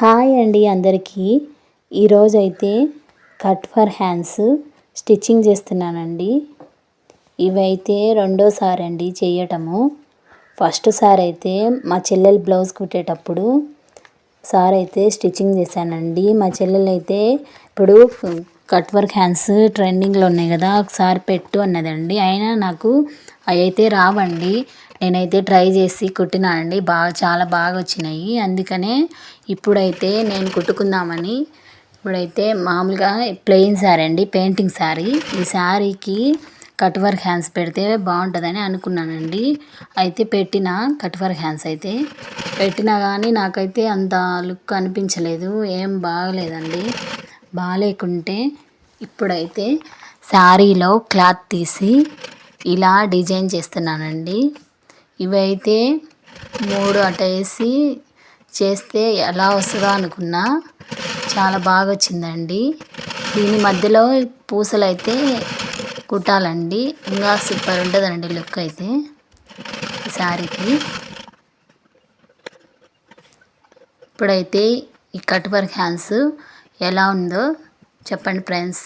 Hi అండి అందరికీ. ఈరోజైతే కట్ ఫర్ హ్యాండ్స్ స్టిచ్చింగ్ చేస్తున్నానండి. ఇవైతే రెండోసారి అండి చేయటము. ఫస్ట్ సారి అయితే మా చెల్లెలు బ్లౌజ్ కుట్టేటప్పుడు సార్ అయితే స్టిచ్చింగ్ చేశానండి. మా చెల్లెలు అయితే ఇప్పుడు కట్ వర్క్ హ్యాండ్స్ ట్రెండింగ్లో ఉన్నాయి కదా ఒకసారి పెట్టు అన్నదండి. అయినా నాకు అవి అయితే రావండి. నేనైతే ట్రై చేసి కుట్టినా అండి. బాగా చాలా బాగా వచ్చినాయి. అందుకనే ఇప్పుడైతే నేను కుట్టుకుందామని ఇప్పుడైతే మామూలుగా ప్లెయిన్ శారీ అండి పెయింటింగ్ శారీ. ఈ శారీకి కట్ వర్క్ హ్యాండ్స్ పెడితే బాగుంటుందని అనుకున్నానండి. అయితే పెట్టిన కట్ వర్క్ హ్యాండ్స్ అయితే పెట్టినా కానీ నాకైతే అంత లుక్ అనిపించలేదు. ఏం బాగలేదండి. బాగాలేకుంటే ఇప్పుడైతే శారీలో క్లాత్ తీసి ఇలా డిజైన్ చేస్తున్నానండి. ఇవైతే మూడు అట వేసి చేస్తే ఎలా వస్తుందో అనుకున్నా చాలా బాగా వచ్చిందండి. దీని మధ్యలో పూసలు అయితే కుట్టాలండి. ఇంకా సూపర్ ఉంటుందండి లుక్ అయితే శారీకి. ఇప్పుడైతే ఈ కట్ వర్క్ హ్యాండ్స్ ఎలా ఉందో చెప్పండి ఫ్రెండ్స్.